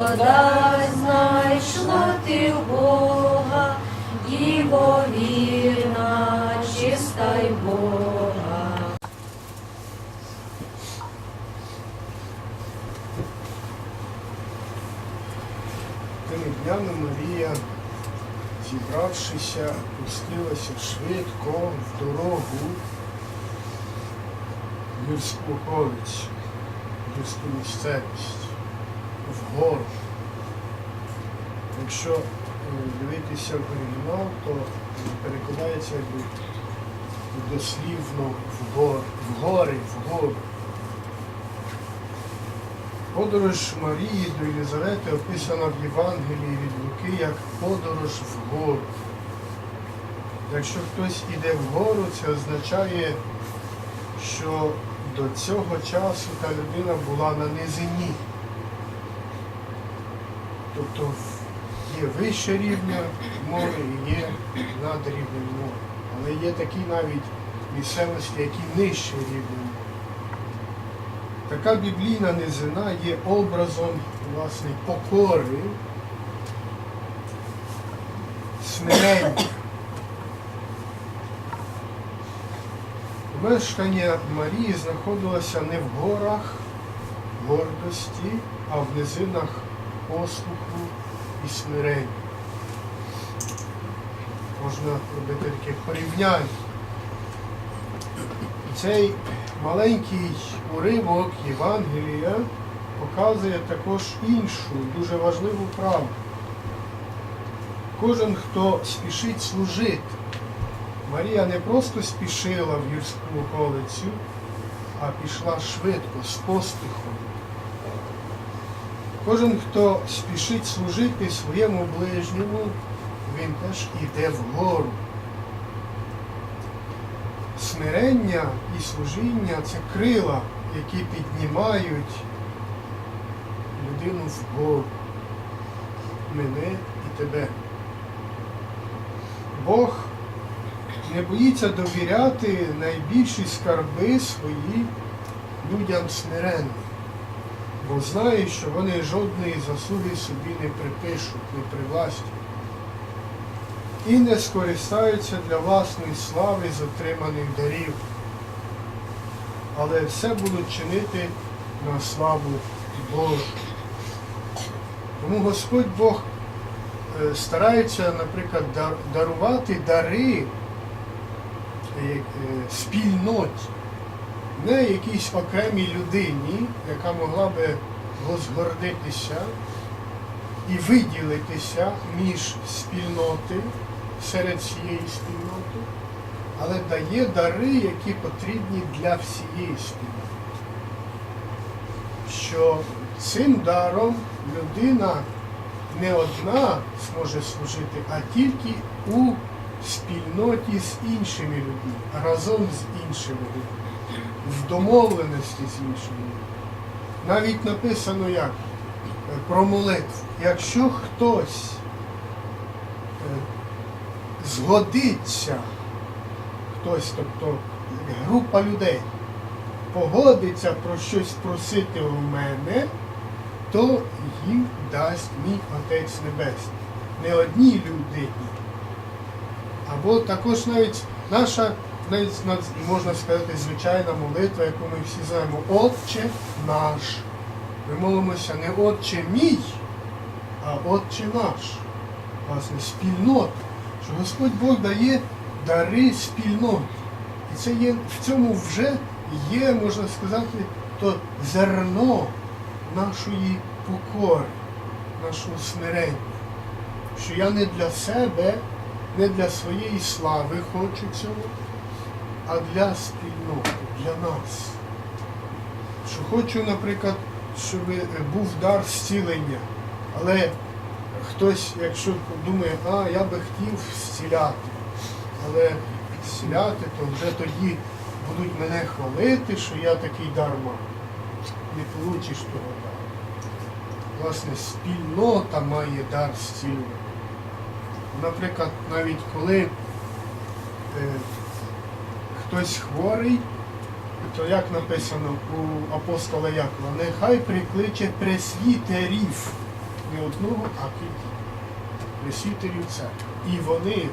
Дай знайшла ти в Бога, Діво вірна, чиста й Бога. Тими днями Марія, зібравшися, пустилася швидко в дорогу околицю, в гірську місцевість, в гору. Якщо е, дивитися в оригінал, то перекладається якби дослівно в гор, в гори, в. Подорож Марії до Єлизавети описана в Євангелії від Луки як подорож вгору. Якщо хтось іде вгору, це означає, що до цього часу та людина була на низині. Тобто є вище рівня море і є над рівнем моря. Але є такі навіть місцевості, які нижче рівня моря. Така біблійна низина є образом власне покори, смирення. Мешкання Марії знаходилося не в горах гордості, а в низинах послуху і смирення. Можна робити таке порівняння. Цей маленький уривок Євангелія показує також іншу, дуже важливу правду. Кожен, хто спішить служити, Марія не просто спішила в гірську околицю, а пішла швидко, з поспіхом. Кожен, хто спішить служити своєму ближньому, він теж іде вгору. Смирення і служіння це крила, які піднімають людину вгору, мене і тебе. Бог не боїться довіряти найбільші скарби свої людям смиренним, бо знає, що вони жодної заслуги собі не припишуть, не привластять і не скористаються для власної слави з отриманих дарів, але все будуть чинити на славу Божу. Тому Господь Бог е, старається, наприклад, дарувати дари е, е, спільноті, не якійсь окремій людині, яка могла би возгордитися і виділитися між спільноти серед всієї спільноти, але дає дари, які потрібні для всієї спільноти. Що цим даром людина не одна зможе служити, а тільки у спільноті з іншими людьми, разом з іншими людьми, в домовленості з іншими. Навіть написано як Е, про молитву. Якщо хтось е, згодиться, хтось, тобто група людей, погодиться про щось просити у мене, то їм дасть мій Отець Небесний. Не одній людині. Або також навіть наша, навіть можна сказати, звичайна молитва, яку ми всі знаємо, Отче наш. Ми молимося не Отче мій, а Отче наш. Власне, спільнота. Що Господь Бог дає дари спільноти. І це є, в цьому вже є, можна сказати, то зерно нашої покори, нашого смирення. Що я не для себе, не для своєї слави хочу цього, а для спільноти, для нас. Що хочу, наприклад, щоб був дар зцілення. Але хтось, якщо думає, а я би хотів зціляти, але зціляти, то вже тоді будуть мене хвалити, що я такий дар маю. Не получиш того дару. Власне, спільнота має дар зцілення. Наприклад, навіть коли е, хтось хворий, то як написано у апостола Якова, нехай прикличе пресвітерів не одного, а кількох пресвітерів церкви. І вони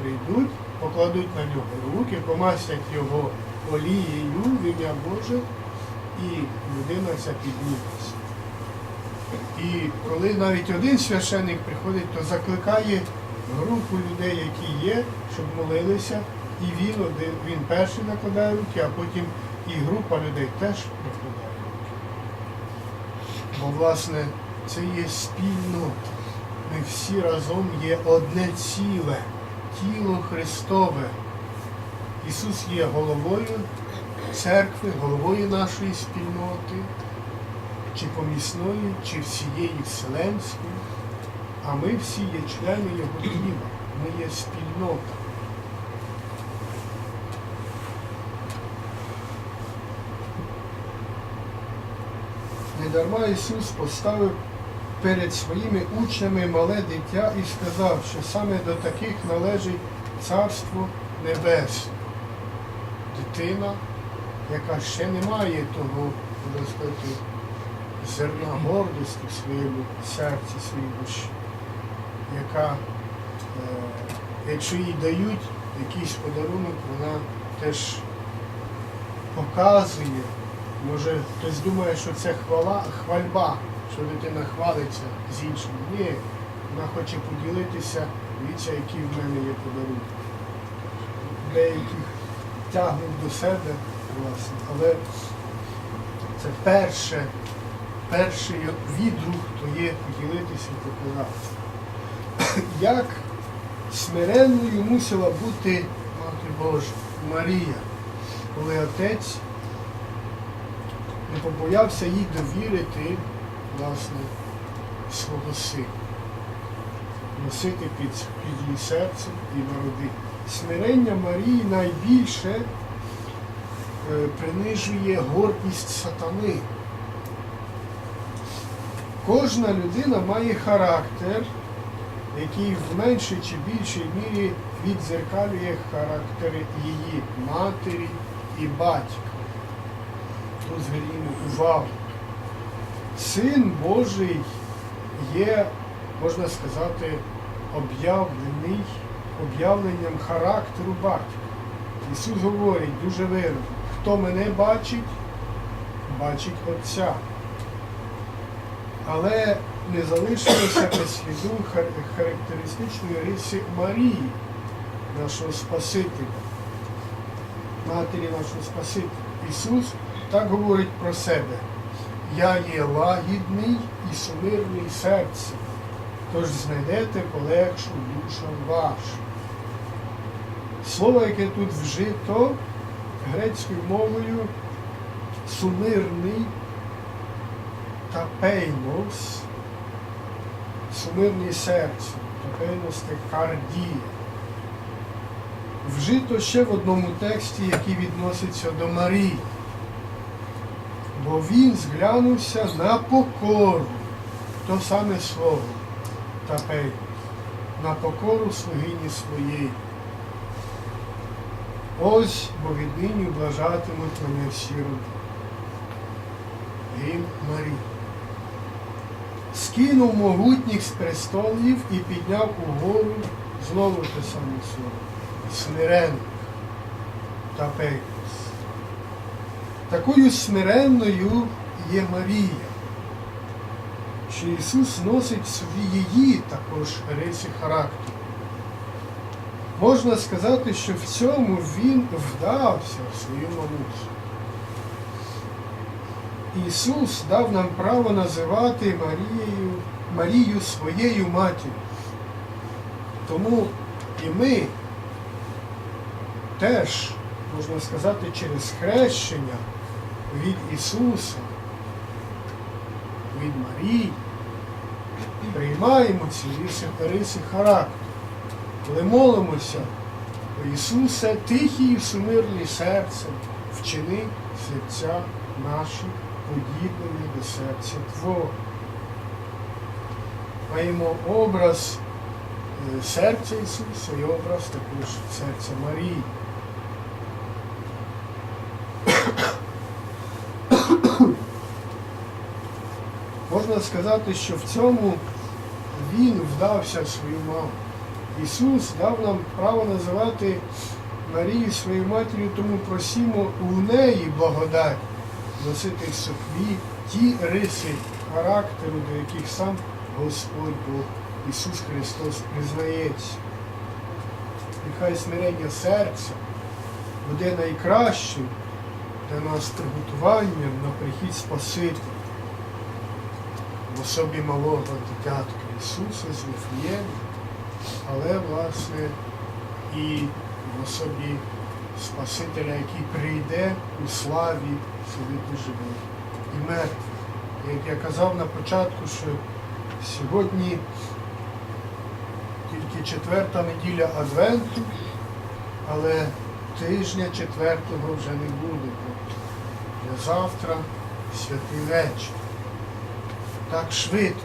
прийдуть, покладуть на нього руки, помастять його олією в ім'я Боже, і людина ця підніметься. І коли навіть один священник приходить, то закликає групу людей, які є, щоб молилися, і він один, він перший накладає руки, а потім і група людей теж накладає руки. Бо, власне, це є спільнота. Ми всі разом є одне ціле, тіло Христове. Ісус є головою церкви, головою нашої спільноти, чи помісної, чи всієї вселенської, а ми всі є члени Його тіла, ми є спільнота. Недарма Ісус поставив перед своїми учнями мале дитя і сказав, що саме до таких належить Царство Небесне. Дитина, яка ще не має того, сказати, зерна гордості в своєму серці, своїй душі, яка, е, якщо їй дають якийсь подарунок, вона теж показує. Може, хтось думає, що це хвала, хвальба, що дитина хвалиться з іншими. Ні, вона хоче поділитися, дивіться, які в мене є подарунки. Деяких тягнуть до себе, власне, але це перше, перший відрух, то є поділитися і. Як смиренною мусила бути Мати Божа, Марія, коли отець не побоявся їй довірити, власне, свого сина, носити під, під її серцем і народити. Смирення Марії найбільше е, принижує гордість сатани. Кожна людина має характер, який в меншій чи більшій мірі відзеркалює характери її матері і батька. Тут звернімо увагу. Син Божий є, можна сказати, об'явлений об'явленням характеру батька. Ісус говорить дуже виразно, хто мене бачить, бачить Отця. Але не залишилося без сліду характеристичної риси Марії, нашого Спасителя, матері нашого Спасителя. Ісус так говорить про себе. Я є лагідний і сумирний серцем, тож знайдете полегшу душам вашу. Слово, яке тут вжито грецькою мовою сумирний та пейнос, сумирний серце, тапейнос це кардія. Вжито ще в одному тексті, який відноситься до Марії. Бо він зглянувся на покору, то саме слово тапейнос, на покору слугині своєї. Ось бо віднині блажатимуть мене всі роди. Гімн Марії. Скинув могутніх з престолів і підняв угору знову те саме слово. Смиренних та пейкос. Такою смиренною є Марія, що Ісус носить в собі її також риси характеру. Можна сказати, що в цьому він вдався в свою мамусю. Ісус дав нам право називати Марією, Марію своєю матір'ю. Тому і ми теж, можна сказати, через хрещення від Ісуса, від Марії, приймаємо ці риси, характеру. Коли молимося, Ісусе, тихий і сумирний серцем, вчини серця наші подібними до серця Твого. Маємо образ е, серця Ісуса і образ також серця Марії. Можна сказати, що в цьому він вдався свою маму. Ісус дав нам право називати Марію своєю матір'ю, тому просімо у неї благодать носити в собі ті риси характеру, до яких сам Господь Бог Ісус Христос признається. Нехай смирення серця буде найкращим для нас приготуванням на прихід Спасителя в особі малого дитятка Ісуса з Вифлеєму, але, власне, і в особі Спасителя, який прийде у славі судити живих і мертвих. Як я казав на початку, що сьогодні тільки четверта неділя Адвенту, але тижня четвертого вже не буде. бо Для завтра святий вечір. Так швидко.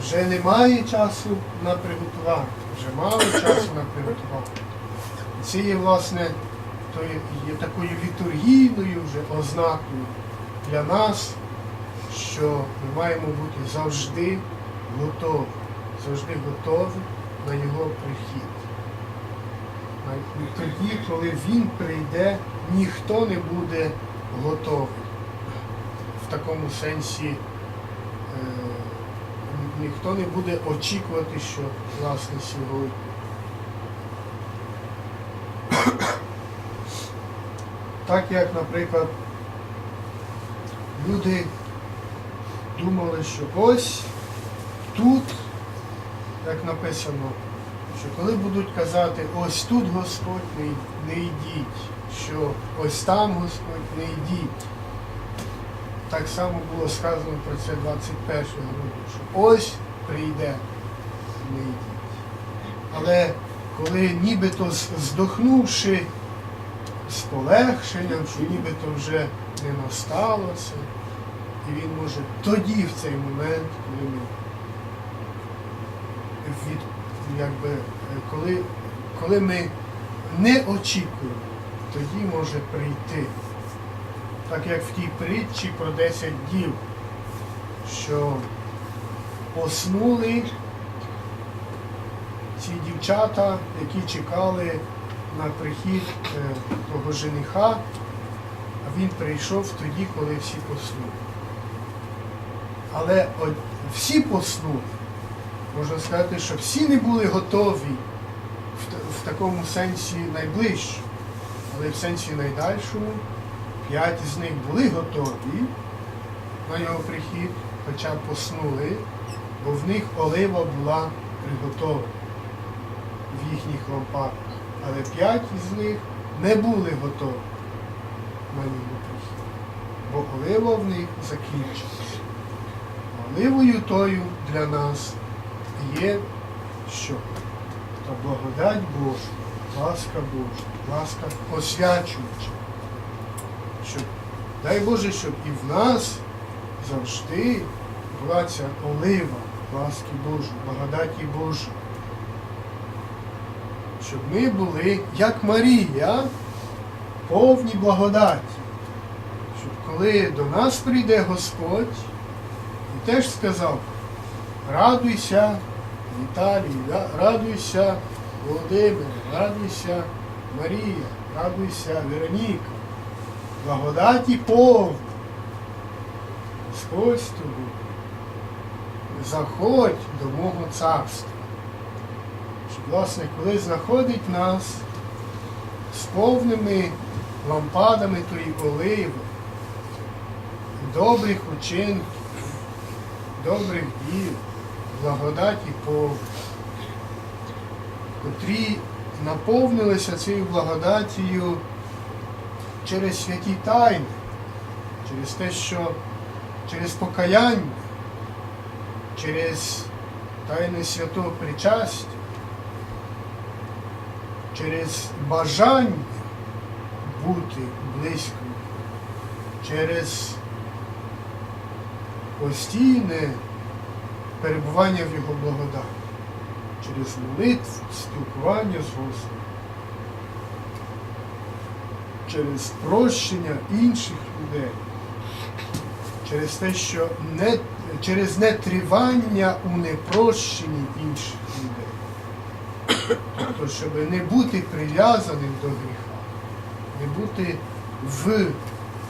Вже немає часу на приготування, вже мало часу на приготування. Це є, власне, то є, такою літургійною вже ознакою для нас, що ми маємо бути завжди готові, завжди готові на його прихід. Навіть Тоді, коли він прийде, ніхто не буде готовий. В такому сенсі ніхто не буде очікувати, що власне сьогодні. Так як, наприклад, люди думали, що ось тут, як написано, що коли будуть казати, ось тут Господь не, не йдіть, що ось там Господь не йдіть. Так само було сказано про це 21 грудня, що ось прийде, не йдіть. Але коли нібито здохнувши з полегшенням, що нібито вже не настало це, і він може тоді, в цей момент, коли ми від, якби, коли, коли ми не очікуємо, тоді може прийти. Так як в тій притчі про 10 дів, що поснули ці дівчата, які чекали на прихід е, того жениха, а він прийшов тоді, коли всі поснули. Але всі поснули. Можна сказати, що всі не були готові в такому сенсі найближчому, але в сенсі найдальшому п'ять з них були готові на його прихід, хоча поснули, бо в них олива була приготована в їхніх лампадах. Але п'ять із них не були готові на його прихід, бо олива в них закінчилася. Оливою тою для нас є що? Та благодать Божа, ласка Божа, ласка освячуюча. Щоб, дай Боже, щоб і в нас завжди була ця олива ласки Божої, благодаті Божої. Щоб ми були, як Марія, повні благодаті. Щоб коли до нас прийде Господь, і теж сказав, радуйся, Віталій, радуйся, Володимир, радуйся, Марія, радуйся, Вероніка. Благодаті повна. Господь з тобою. Заходь до мого царства. Щоб, власне, коли знаходить нас з повними лампадами тої оливи, добрих учинків, добрих діл, благодаті повні, котрі наповнилися цією благодатію через святі тайни, через те, що через покаяння, через тайни святого причастя, через бажання бути близьким, через постійне перебування в Його благодаті, через молитву, спілкування з Господом, через прощення інших людей, через те, що не через нетривання у непрощенні інших людей. Тобто, щоб не бути прив'язаним до гріха, не бути в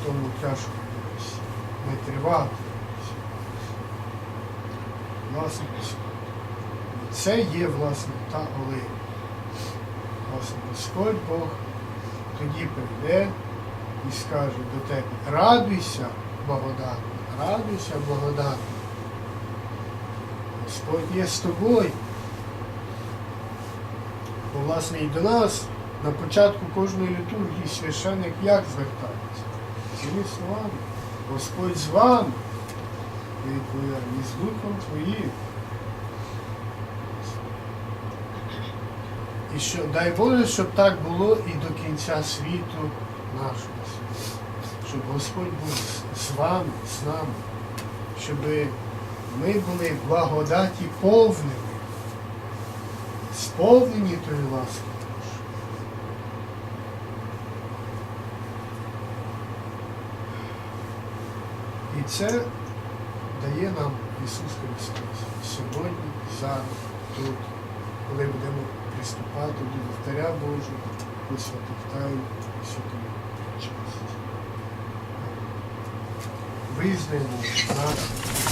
тому тяжкому грісі, не тривати. Власне, це є власне та олея. Власне, Господь Бог тоді прийде і скаже до тебе, радуйся, благодатна, радуйся, благодатна. Господь є з тобою. Бо, власне, і до нас на початку кожної літургії священник як звертається? Цими словами. Господь з вами. І відповідає, і з духом твоїм. І що, дай Боже, щоб так було і до кінця світу нашого світу. Щоб Господь був з- вами, з нами, щоб ми були благодаті повними, сповнені тої ласки І це дає нам Ісус Христос сьогодні, зараз, тут, коли будемо приступати до вівтаря Божого, до святих тайн і святої часті. Визнаємо нас